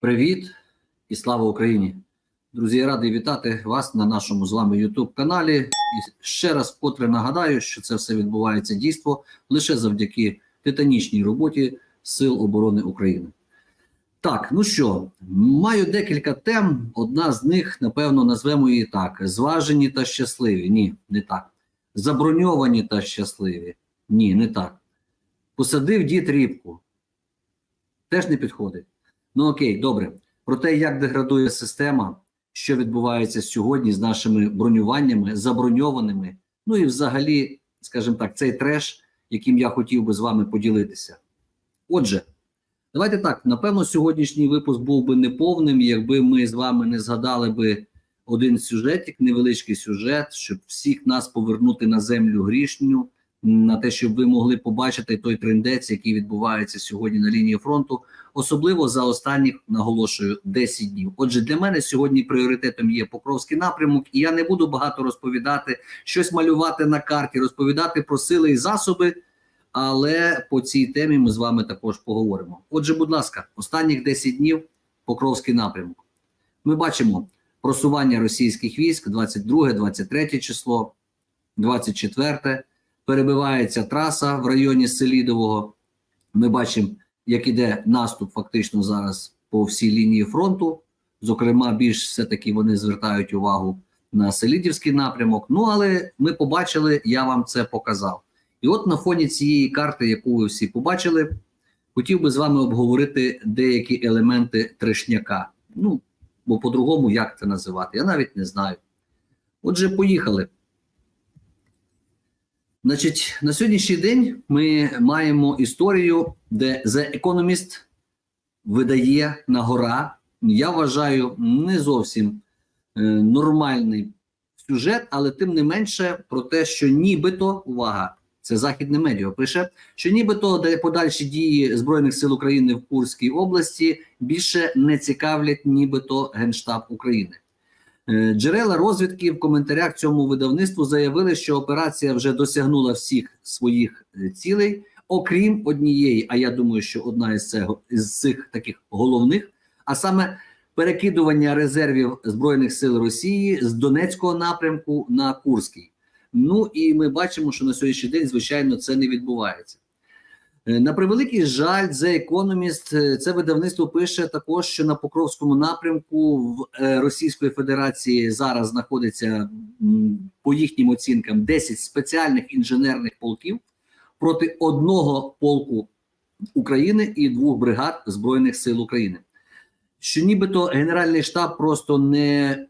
Привіт і слава Україні! Друзі, я радий вітати вас на нашому з вами YouTube каналі. І ще раз вкотре нагадаю, що це все відбувається дійство лише завдяки титанічній роботі Сил оборони України. Так, ну що, маю декілька тем. Одна з них, напевно, назвемо її так: зважені та щасливі. Ні, не так. Заброньовані та щасливі. Ні, не так. Посадив дід рібку. Теж не підходить. Ну окей, добре. Про те, як деградує система, що відбувається сьогодні з нашими бронюваннями, заброньованими, ну і взагалі, скажімо так, цей треш, яким я хотів би з вами поділитися. Отже, давайте так. Напевно, сьогоднішній випуск був би неповним, якби ми з вами не згадали би один сюжетик, невеличкий сюжет, щоб всіх нас повернути на землю грішню, на те, щоб ви могли побачити той трендець, який відбувається сьогодні на лінії фронту, особливо за останніх наголошую 10 днів. Отже, для мене сьогодні пріоритетом є Покровський напрямок, і я не буду багато розповідати, щось малювати на карті, розповідати про сили і засоби. Але по цій темі ми з вами також поговоримо. Отже, будь ласка, останніх 10 днів Покровський напрямок. Ми бачимо просування російських військ 22, 23 число, 24 перебивається траса в районі Селідового. Ми бачимо, як іде наступ фактично зараз по всій лінії фронту. Зокрема, більш все-таки вони звертають увагу на Селідівський напрямок. Ну, але ми побачили, я вам це показав. І от на фоні цієї карти, яку ви всі побачили, хотів би з вами обговорити деякі елементи трешняка. Ну, бо по-другому як це називати? Я навіть не знаю. Отже, поїхали. Значить, на сьогоднішній день ми маємо історію, де The Economist видає на гора. Я вважаю, не зовсім е, нормальний сюжет, але тим не менше про те, що нібито увага, це західне медіа пише, що нібито де подальші дії Збройних сил України в Курській області більше не цікавлять, нібито Генштаб України. Джерела розвідки в коментарях цьому видавництву заявили, що операція вже досягнула всіх своїх е, цілей, окрім однієї. А я думаю, що одна із цього із цих таких головних, а саме перекидування резервів збройних сил Росії з Донецького напрямку на Курський. Ну і ми бачимо, що на сьогоднішній день, звичайно, це не відбувається. Е, На превеликий жаль, The Economist, е, це видавництво пише також, що на Покровському напрямку в е, Російської Федерації зараз знаходиться по їхнім оцінкам 10 спеціальних інженерних полків проти одного полку України і двох бригад Збройних сил України. Що нібито Генеральний штаб просто не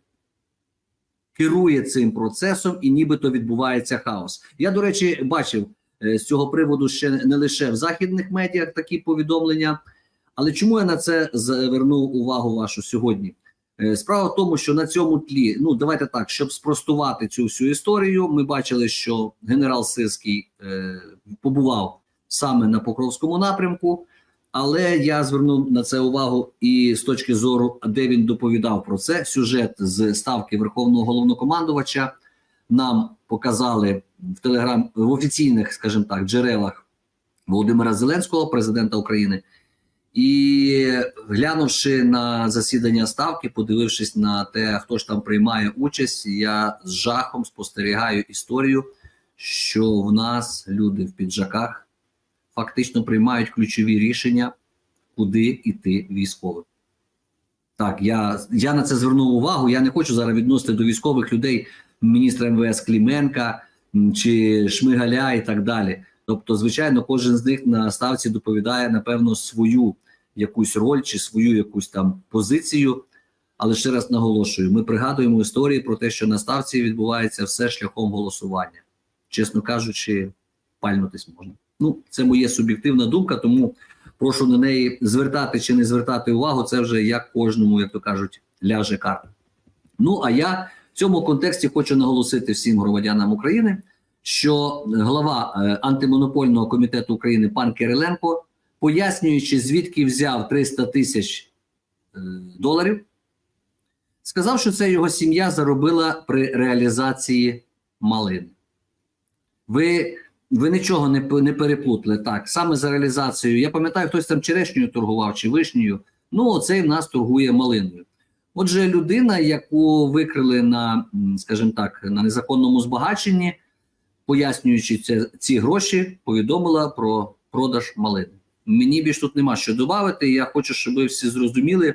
керує цим процесом, і нібито відбувається хаос. Я, до речі, бачив з цього приводу ще не лише в західних медіях такі повідомлення. Але чому я на це звернув увагу вашу сьогодні? Е, Справа в тому, що на цьому тлі, ну давайте так, щоб спростувати цю всю історію, ми бачили, що генерал Сирський е, побував саме на Покровському напрямку, але я звернув на це увагу і з точки зору, де він доповідав про це. Сюжет з ставки Верховного головнокомандувача нам показали в телеграм в офіційних, скажімо так, джерелах Володимира Зеленського, президента України. І глянувши на засідання ставки, подивившись на те, хто ж там приймає участь, я з жахом спостерігаю історію, що в нас люди в піджаках фактично приймають ключові рішення, куди йти військовим. Так, я, я на це звернув увагу. Я не хочу зараз відносити до військових людей міністра МВС Кліменка чи Шмигаля і так далі. Тобто, звичайно, кожен з них на ставці доповідає напевно свою якусь роль чи свою якусь там позицію. Але ще раз наголошую: ми пригадуємо історії про те, що на ставці відбувається все шляхом голосування. Чесно кажучи, пальнутись можна. Ну, це моя суб'єктивна думка, тому прошу на неї звертати чи не звертати увагу. Це вже як кожному, як то кажуть, ляже карта. Ну а я в цьому контексті хочу наголосити всім громадянам України що глава е, антимонопольного комітету України пан Кириленко, пояснюючи, звідки взяв 300 тисяч е, доларів, сказав, що це його сім'я заробила при реалізації малини. Ви ви нічого не, не переплутали так. Саме за реалізацією. Я пам'ятаю, хтось там черешнею торгував чи вишнею. Ну, оцей в нас торгує малиною. Отже, людина, яку викрили на, скажімо так, на незаконному збагаченні, пояснюючи це, ці гроші, повідомила про продаж малини. Мені більш тут нема що додати. Я хочу, щоб ви всі зрозуміли,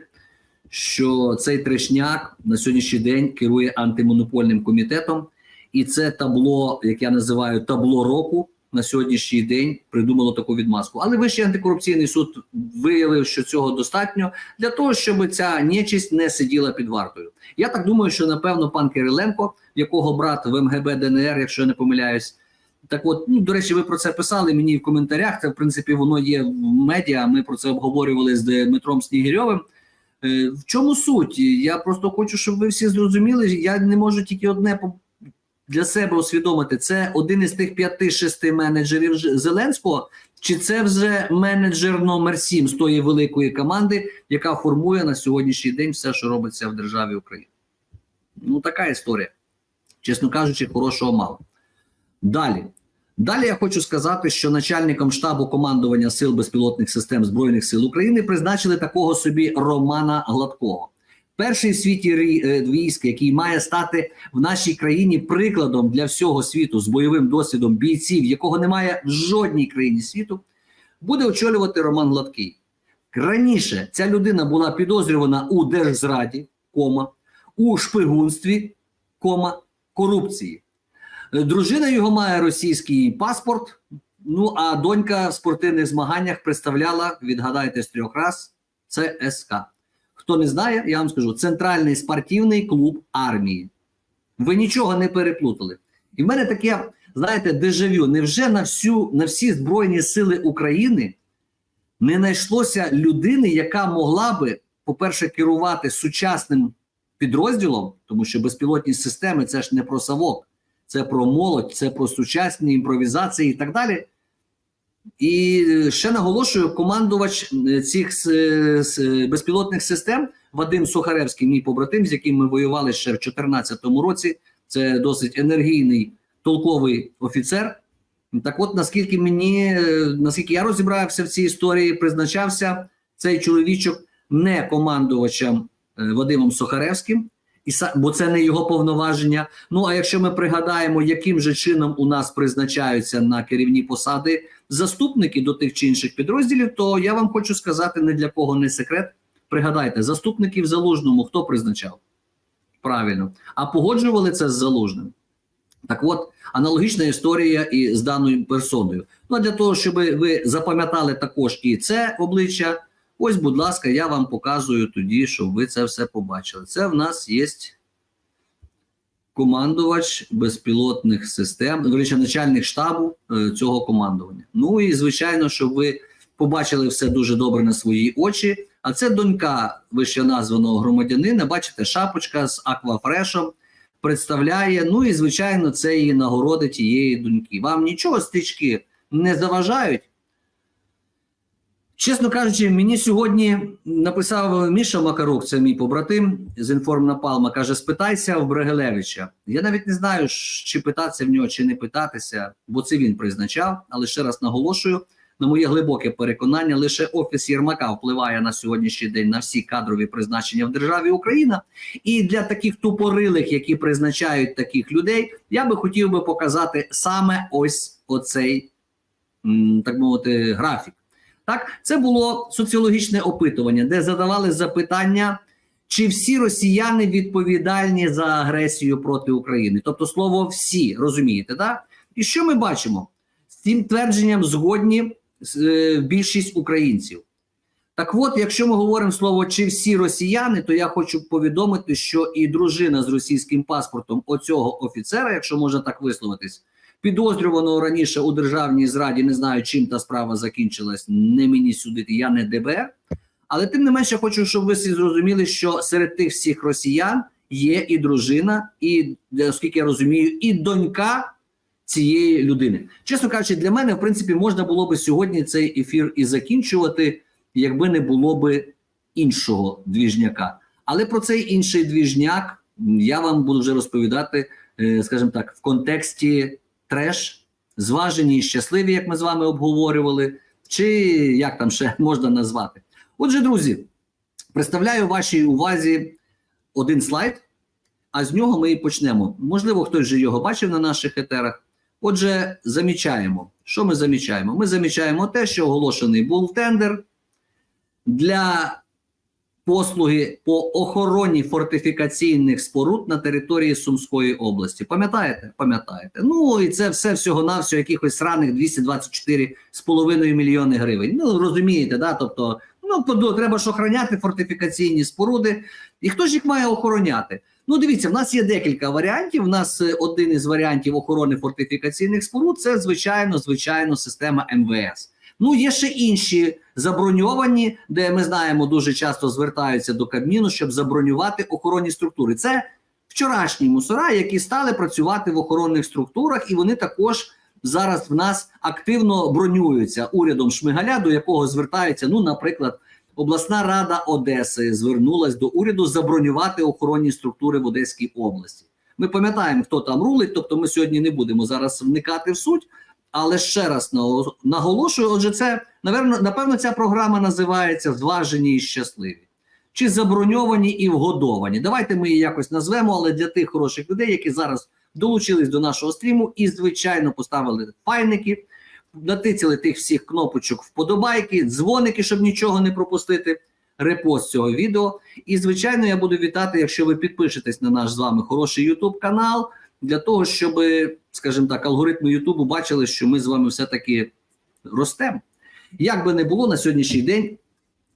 що цей трешняк на сьогоднішній день керує антимонопольним комітетом, і це табло, як я називаю, табло року на сьогоднішній день придумало таку відмазку. Але Вищий антикорупційний суд виявив, що цього достатньо для того, щоб ця нечисть не сиділа під вартою. Я так думаю, що напевно пан Кириленко, якого брат в МГБ ДНР, якщо я не помиляюсь. Так от, ну до речі, ви про це писали мені в коментарях. Це в принципі воно є в медіа. Ми про це обговорювали з Дмитром Снігирьовим. Е, В чому суть? Я просто хочу, щоб ви всі зрозуміли. Я не можу тільки одне для себе усвідомити. Це один із тих п'яти-шести менеджерів Зеленського, чи це вже менеджер номер сім з тої великої команди, яка формує на сьогоднішній день все, що робиться в державі Україна. Ну, така історія. Чесно кажучи, хорошого мало. Далі. Далі я хочу сказати, що начальником штабу командування сил безпілотних систем Збройних сил України призначили такого собі Романа Гладкого. Перший в світі е, військ, який має стати в нашій країні прикладом для всього світу з бойовим досвідом бійців, якого немає в жодній країні світу, буде очолювати Роман Гладкий. Раніше ця людина була підозрювана у держзраді, кома, у шпигунстві, кома, корупції. Дружина його має російський паспорт. Ну а донька в спортивних змаганнях представляла, відгадайте з трьох раз, це СК. Хто не знає, я вам скажу: Центральний спортивний клуб армії. Ви нічого не переплутали. І в мене таке, знаєте, дежавю. Невже на всю на всі Збройні Сили України не знайшлося людини, яка могла би, по-перше, керувати сучасним підрозділом, тому що безпілотні системи це ж не про савок, це про молодь, це про сучасні імпровізації і так далі. І е, ще наголошую, командувач е, цих с- безпілотних систем Вадим Сухаревський, мій побратим, з яким ми воювали ще в 2014 році. Це досить енергійний толковий офіцер. Так, от наскільки мені, е, наскільки я розібрався в цій історії, призначався цей чоловічок не командувачем е, Вадимом Сухаревським, і бо це не його повноваження. Ну а якщо ми пригадаємо, яким же чином у нас призначаються на керівні посади заступники до тих чи інших підрозділів, то я вам хочу сказати не для кого не секрет. Пригадайте, заступників залужному хто призначав? Правильно, а погоджували це з залужним. Так от, аналогічна історія і з даною персоною. Ну а для того, щоб ви запам'ятали також і це обличчя, ось, будь ласка, я вам показую тоді, щоб ви це все побачили. Це в нас є командувач безпілотних систем, вирішення начальник штабу е, цього командування. Ну і звичайно, щоб ви побачили все дуже добре на свої очі. А це донька вище названого громадянина. Бачите, шапочка з аквафрешом представляє. Ну і звичайно, це її нагороди тієї доньки. Вам нічого стички не заважають. Чесно кажучи, мені сьогодні написав Міша Макарук, це мій побратим з інформнапалма, каже: спитайся в Брегелевича. Я навіть не знаю, чи питатися в нього, чи не питатися, бо це він призначав. Але ще раз наголошую: на моє глибоке переконання, лише офіс Єрмака впливає на сьогоднішній день на всі кадрові призначення в державі Україна. І для таких тупорилих, які призначають таких людей, я би хотів би показати саме ось оцей, так мовити, графік. Так, це було соціологічне опитування, де задавали запитання, чи всі росіяни відповідальні за агресію проти України. Тобто слово всі, розумієте, так? І що ми бачимо? З цим твердженням згодні е, більшість українців. Так от, якщо ми говоримо слово чи всі росіяни, то я хочу повідомити, що і дружина з російським паспортом оцього офіцера, якщо можна так висловитись, підозрюваного раніше у державній зраді, не знаю, чим та справа закінчилась, не мені судити, я не ДБР. Але тим не менше, хочу, щоб ви всі зрозуміли, що серед тих всіх росіян є і дружина, і оскільки я розумію, і донька цієї людини. Чесно кажучи, для мене, в принципі, можна було би сьогодні цей ефір і закінчувати, якби не було би іншого двіжняка. Але про цей інший двіжняк я вам буду вже розповідати, е, скажімо так, в контексті треш, зважені і щасливі, як ми з вами обговорювали, чи як там ще можна назвати. Отже, друзі, Представляю вашій увазі один слайд, а з нього ми і почнемо. Можливо, хтось вже його бачив на наших етерах. Отже, замічаємо. Що ми замічаємо? Ми замічаємо те, що оголошений був тендер для послуги по охороні фортифікаційних споруд на території Сумської області. Пам'ятаєте? Пам'ятаєте? Ну і це все всього-навсього якихось сраних 224,5 мільйони гривень. Ну розумієте, да? Тобто, ну треба ж охороняти фортифікаційні споруди. І хто ж їх має охороняти? Ну, дивіться, в нас є декілька варіантів. У нас е, один із варіантів охорони фортифікаційних споруд це звичайно, звичайно, система МВС. Ну, є ще інші заброньовані, де ми знаємо, дуже часто звертаються до Кабміну, щоб забронювати охоронні структури. Це вчорашні мусора, які стали працювати в охоронних структурах, і вони також зараз в нас активно бронюються урядом Шмигаля, до якого звертаються, ну, наприклад. Обласна рада Одеси звернулась до уряду забронювати охоронні структури в Одеській області. Ми пам'ятаємо, хто там рулить, тобто ми сьогодні не будемо зараз вникати в суть. Але ще раз наголошую: отже, це напевно, напевно, ця програма називається Зважені і щасливі чи заброньовані і вгодовані. Давайте ми її якось назвемо, але для тих хороших людей, які зараз долучились до нашого стріму і, звичайно, поставили файники, натицяли тих всіх кнопочок вподобайки, дзвоники, щоб нічого не пропустити. Репост цього відео. І, звичайно, я буду вітати, якщо ви підпишетесь на наш з вами хороший YouTube канал, для того, щоб, скажімо так, алгоритми Ютубу бачили, що ми з вами все-таки ростемо. Як би не було на сьогоднішній день,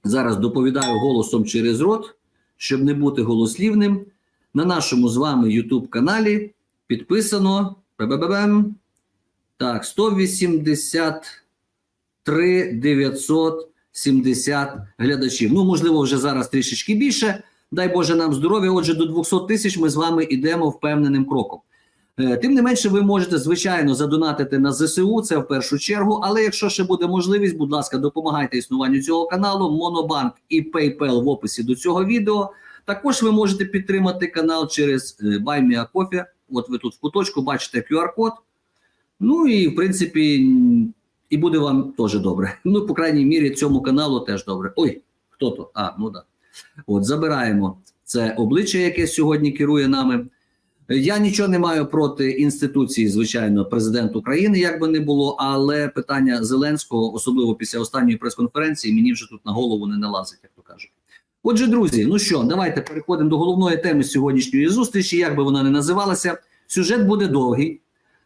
зараз доповідаю голосом через рот, щоб не бути голослівним. На нашому з вами YouTube каналі підписано так, 183 970 глядачів. Ну, можливо, вже зараз трішечки більше. Дай Боже нам здоров'я. Отже, до 200 тисяч ми з вами йдемо впевненим кроком. Е, Тим не менше, ви можете звичайно задонатити на ЗСУ, це в першу чергу. Але якщо ще буде можливість, будь ласка, допомагайте існуванню цього каналу. Монобанк і PayPal в описі до цього відео. Також ви можете підтримати канал через е, Buy Me a Coffee. От ви тут в куточку бачите QR-код. Ну і в принципі, і буде вам теж добре. Ну, по крайній мірі, цьому каналу теж добре. Ой, хто то? А, ну. Да. От, забираємо це обличчя, яке сьогодні керує нами. Я нічого не маю проти інституції, звичайно, президент України, як би не було, але питання Зеленського, особливо після останньої прес-конференції, мені вже тут на голову не налазить, як то кажуть. Отже, друзі, ну що, давайте переходимо до головної теми сьогоднішньої зустрічі. Як би вона не називалася, сюжет буде довгий,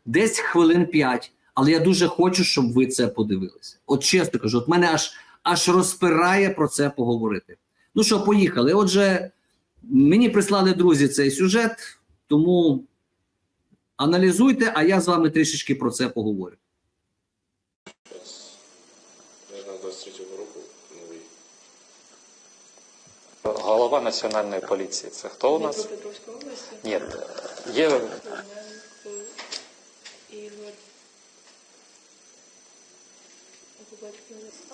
десь хвилин 5, але я дуже хочу, щоб ви це подивилися. От чесно кажу, от мене аж аж розпирає про це поговорити. Ну що, поїхали. Отже, мені прислали друзі цей сюжет, тому аналізуйте, а я з вами трішечки про це поговорю. Наверное, 23 року новий. Голова національної поліції. Це хто у нас? Ні, є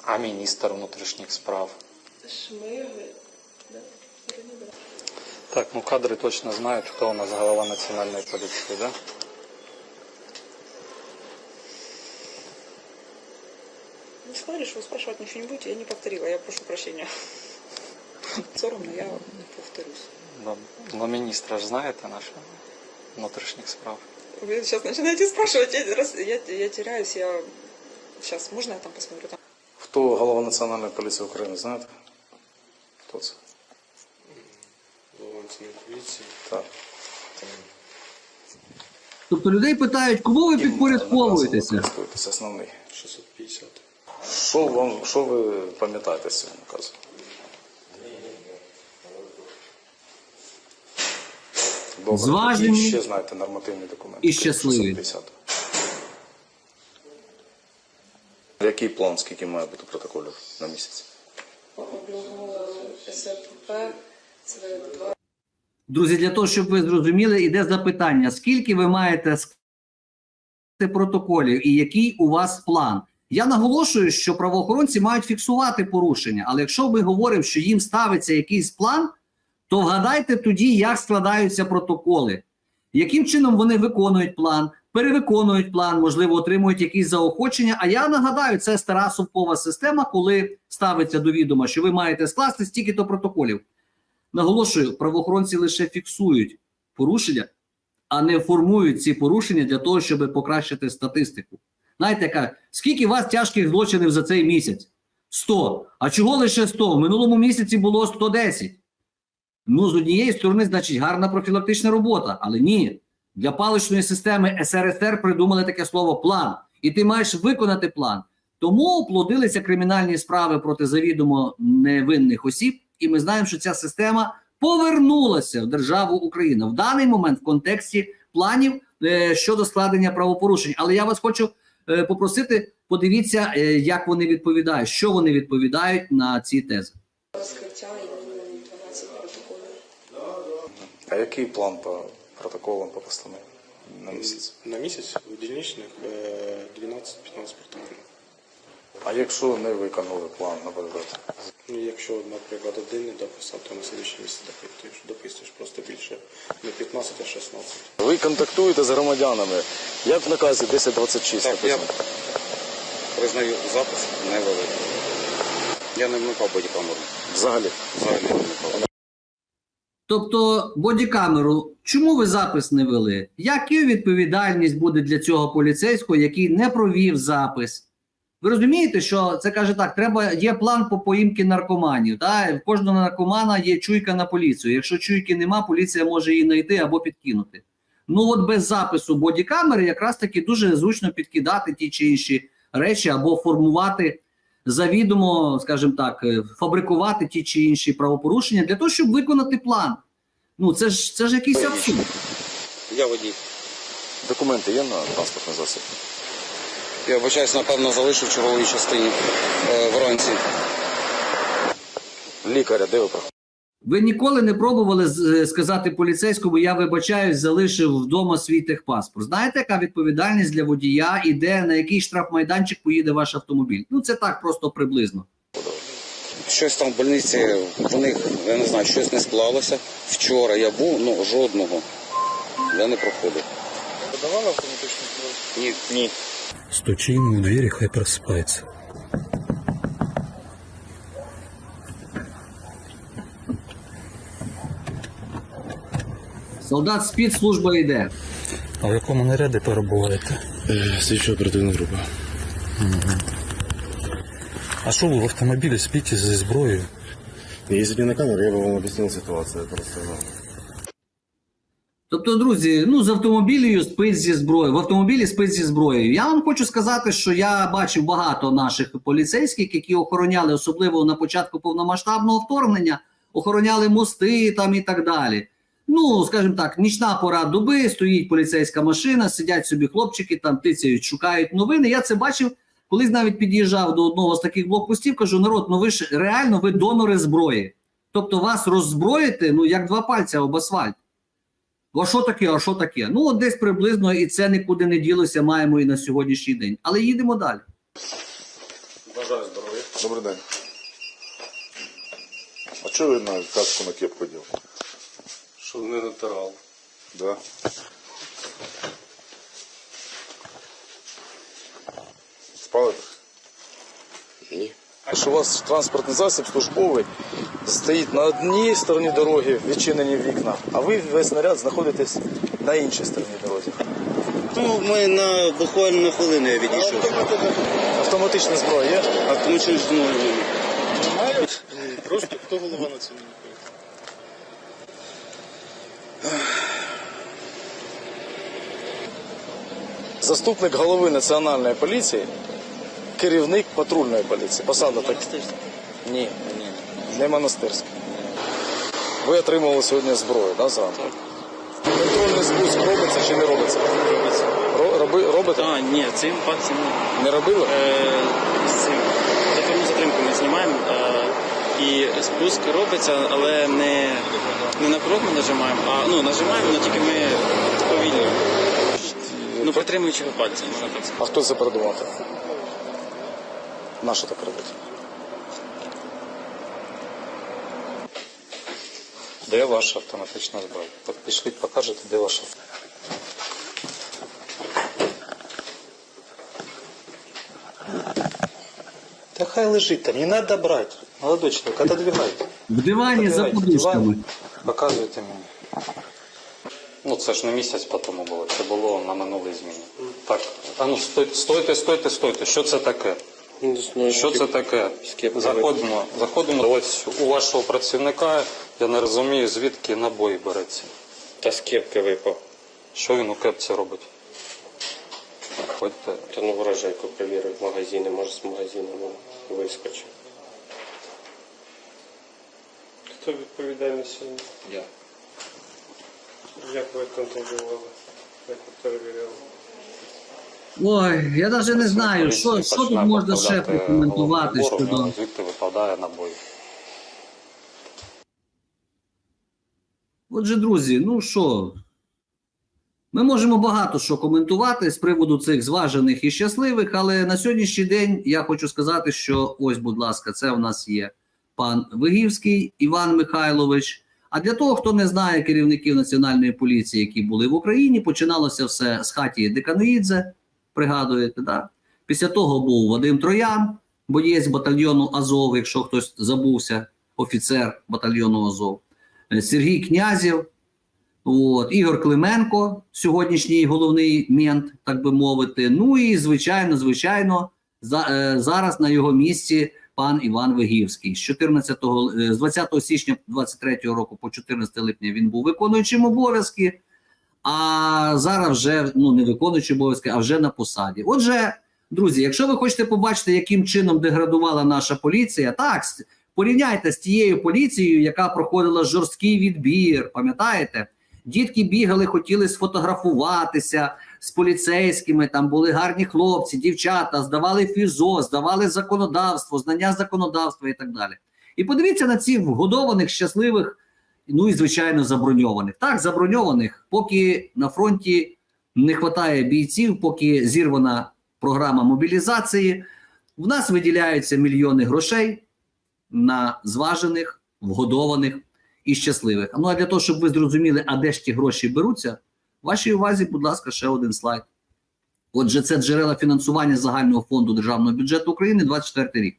а міністр внутрішніх справ. Шмиги. Да? Вроде да. Так, ну кадри точно знають, хто у нас голова національної поліції, да? Не сказали, что вы спрашивать ничего не будете, я не повторила, я прошу прощения. Соромно, я не повторюсь. Да. Ну, міністра ж знаєте нашого внутрішніх справ. Вы сейчас начинаете спрашивать, я, раз, я, я теряюсь, я... Сейчас, можно я там посмотрю? Там? Хто голова Національної поліції України, знаєте? Хто це? Голова національної. Так. Тобто людей питають, кому ви підпорядковуєтеся? Користуєтесь основний. 650. Що вам, що ви пам'ятаєте з цього наказу? Добре. Зважені Які ще знаєте нормативні документи? і щасливі. 650. Який план, скільки має бути протоколів на місяць? По одного СРП це два Друзі, для того, щоб ви зрозуміли, іде запитання: скільки ви маєте протоколів і який у вас план? Я наголошую, що правоохоронці мають фіксувати порушення, але якщо ми говоримо, що їм ставиться якийсь план, то вгадайте тоді, як складаються протоколи, яким чином вони виконують план, перевиконують план, можливо, отримують якісь заохочення. А я нагадаю, це стара совкова система, коли ставиться до відома, що ви маєте скласти стільки-то протоколів. Наголошую, правоохоронці лише фіксують порушення, а не формують ці порушення для того, щоб покращити статистику. Знаєте, яка скільки вас тяжких злочинів за цей місяць? 100. А чого лише 100? В минулому місяці було 110. Ну, з однієї сторони, значить, гарна профілактична робота, але ні. Для паличної системи СРСР придумали таке слово план, і ти маєш виконати план. Тому плодилися кримінальні справи проти завідомо невинних осіб, і ми знаємо, що ця система повернулася в державу Україна в даний момент в контексті планів е, щодо складення правопорушень. Але я вас хочу е, попросити, подивіться, е, як вони відповідають, що вони відповідають на ці тези. Розкриття і 12 протоколів. А який план по протоколам по постанові на місяць? На місяць у дільничних е, 12-15 протоколів. А якщо не виконали план, наприклад? Ну, якщо, наприклад, один не дописав, то на слідчий місяць дописуєш, дописуєш просто більше не 15, а 16. Ви контактуєте з громадянами, як в наказі 1026 Так, я написано. признаю запис не вели. Я не вмикав бодікамеру. Взагалі. Взагалі не вмикав. Тобто бодікамеру, чому ви запис не вели? Яка відповідальність буде для цього поліцейського, який не провів запис? Ви розумієте, що це каже так: треба є план по поїмки наркоманів. Та? В кожного наркомана є чуйка на поліцію. Якщо чуйки нема, поліція може її знайти або підкинути. Ну от без запису бодікамери якраз таки дуже зручно підкидати ті чи інші речі або формувати завідомо, скажімо так, е, фабрикувати ті чи інші правопорушення для того, щоб виконати план. Ну це ж це ж якийсь абсурд. Я водій. Документи є на транспортний засіб? Я вибачаюсь, напевно, залишив в черговій частині е, вранці. Лікаря, де ви? Ви ніколи не пробували е, сказати поліцейському, я вибачаюсь, залишив вдома свій техпаспорт. Знаєте, яка відповідальність для водія і де на який штрафмайданчик поїде ваш автомобіль? Ну це так просто приблизно. Щось там в больниці, в них, я не знаю, щось не склалося. Вчора я був, ну жодного. Я не проходив. Подавали автоматичну? Ні. Ні. Стучи ему в дверь, хай просыпается. Солдат спід, служба йде. А в якому наряді перебуваєте? Слідчо оперативна група. А що ви в автомобілі спите зі зброєю? Если не на камеру, я бы вам объяснил ситуацию. Я просто ну, Тобто, друзі, ну з автомобілею спить зі зброєю. В автомобілі спить зі зброєю. Я вам хочу сказати, що я бачив багато наших поліцейських, які охороняли, особливо на початку повномасштабного вторгнення, охороняли мости там і так далі. Ну, скажімо так, нічна пора доби, стоїть поліцейська машина, сидять собі хлопчики, там тицяють, шукають новини. Я це бачив, колись навіть під'їжджав до одного з таких блокпостів, кажу: народ, ну ви ж реально ви донори зброї. Тобто вас роззброїти, ну як два пальця об асфальт. А що таке? А що таке? Ну, от десь приблизно і це нікуди не ділося, маємо і на сьогоднішній день. Але їдемо далі. Бажаю здоров'я. Добрий день. А чого ви на каску на кепку діли? Щоб не натирав. Да. Спали? Ні. Що у вас транспортний засіб службовий стоїть на одній стороні дороги, відчинені вікна, а ви весь наряд знаходитесь на іншій стороні дороги. Ну, ми на буквально на хвилину я відійшов. Автоматична зброя є? Автоматично ну, Просто хто голова на цьому? Заступник голови національної поліції, керівник патрульної поліції. Посада так. Ні, не монастирська. Ви отримували сьогодні зброю, да, зранку? Контрольний спуск робиться чи не робиться? Ро- Роби, робите? А, ні, цим пальцем ні. Не робили? Е, з цим затворну затримку ми знімаємо. Е, і спуск робиться, але не, не на крок ми нажимаємо, а ну, нажимаємо, але тільки ми повільно. Ну, притримуючи пальцем, можна так сказати. А хто це придумав? Наша що так робити? Де ваша автоматична зброя? От покажете, де ваша. Та хай лежить там, не треба брати. Молодой чоловік, отодвигайте. В дивані забудьте. Показуйте мені. Ну це ж не місяць по тому було, це було на минулій зміні. Так, а ну стойте, стойте, стойте, стойте. Що це таке? Що це таке? Заходимо, заходимо. Ось у вашого працівника, я не розумію, звідки набої береться. Та з кепки випав. Що він у кепці робить? Ходьте. Та ну вражайку перевірив магазини, може з магазину ну, вискочив. Хто відповідальний сьогодні? Я. Як ви контролювали? Як ви перевіряли? Ой, я навіть не знаю, що, що тут можна ще прокоментувати щодо. Звідти випадає набой. Отже, друзі, ну що, ми можемо багато що коментувати з приводу цих зважених і щасливих, але на сьогоднішній день я хочу сказати, що ось, будь ласка, це у нас є пан Вигівський Іван Михайлович. А для того, хто не знає керівників національної поліції, які були в Україні, починалося все з хаті Деканоїдзе, пригадуєте, да? Після того був Вадим Троян, боєць батальйону Азов, якщо хтось забувся, офіцер батальйону Азов. Е, Сергій Князєв, от, Ігор Клименко, сьогоднішній головний мент, так би мовити. Ну і звичайно, звичайно, за, е, зараз на його місці пан Іван Вигівський. З 14, е, з 20 січня 23 року по 14 липня він був виконуючим обов'язки, а зараз вже ну не виконуючий обов'язки, а вже на посаді. Отже, друзі, якщо ви хочете побачити, яким чином деградувала наша поліція, так порівняйте з тією поліцією, яка проходила жорсткий відбір. Пам'ятаєте? Дітки бігали, хотіли сфотографуватися з поліцейськими. Там були гарні хлопці, дівчата, здавали фізо, здавали законодавство, знання законодавства і так далі. І подивіться на цих вгодованих, щасливих, ну і звичайно заброньованих. Так, заброньованих, поки на фронті не вистачає бійців, поки зірвана програма мобілізації. В нас виділяються мільйони грошей на зважених, вгодованих і щасливих. Ну а для того, щоб ви зрозуміли, а де ж ті гроші беруться, вашій увазі, будь ласка, ще один слайд. Отже, це джерела фінансування загального фонду державного бюджету України 24 рік.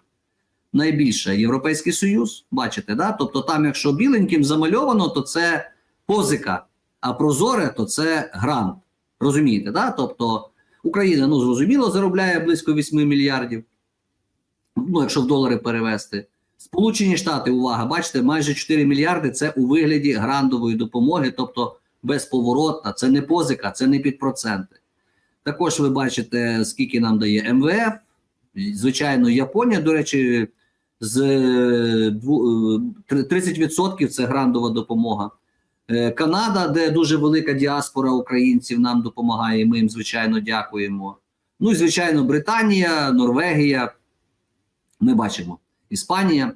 Найбільше Європейський Союз, бачите, да? тобто там, якщо біленьким замальовано, то це позика, а прозоре то це грант. Розумієте, да? Тобто Україна, ну зрозуміло, заробляє близько 8 мільярдів. Ну, якщо в долари перевести. Сполучені Штати, увага, бачите, майже 4 мільярди це у вигляді грантової допомоги, тобто безповоротна, це не позика, це не під проценти. Також ви бачите, скільки нам дає МВФ. Звичайно, Японія, до речі, з е, дву- е, 30% це грантова допомога. Е, Канада, де дуже велика діаспора українців, нам допомагає. Ми їм, звичайно, дякуємо. Ну і звичайно, Британія, Норвегія. Ми бачимо Іспанія,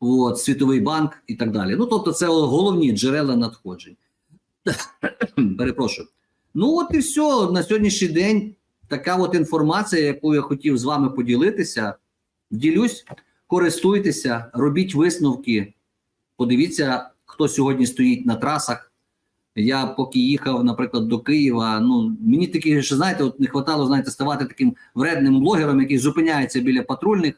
от, Світовий банк і так далі. Ну, тобто, це головні джерела надходжень. Перепрошую. Ну, от і все. На сьогоднішній день така от інформація, яку я хотів з вами поділитися. Ділюсь, користуйтеся, робіть висновки. Подивіться, хто сьогодні стоїть на трасах. Я поки їхав, наприклад, до Києва. Ну мені таки, що знаєте, от не хватало, знаєте, ставати таким вредним блогером, який зупиняється біля патрульних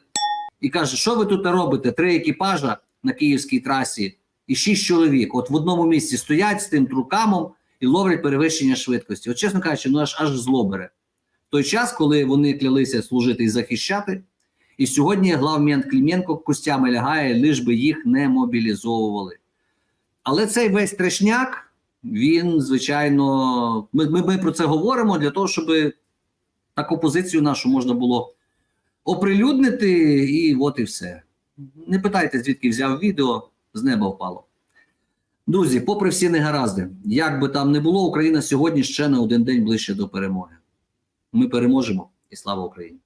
і каже, що ви тут робите? Три екіпажа на київській трасі і шість чоловік. От в одному місці стоять з тим трукамом і ловлять перевищення швидкості. От, чесно кажучи, ну аж аж зло бере. В той час, коли вони клялися служити і захищати, і сьогодні главмент Кліменко костями лягає, лиш би їх не мобілізовували. Але цей весь трешняк, він, звичайно, ми, ми, ми про це говоримо для того, щоб таку позицію нашу можна було оприлюднити, і от і все. Не питайте, звідки взяв відео, з неба впало. Друзі, попри всі негаразди, як би там не було, Україна сьогодні ще на один день ближче до перемоги. Ми переможемо і слава Україні!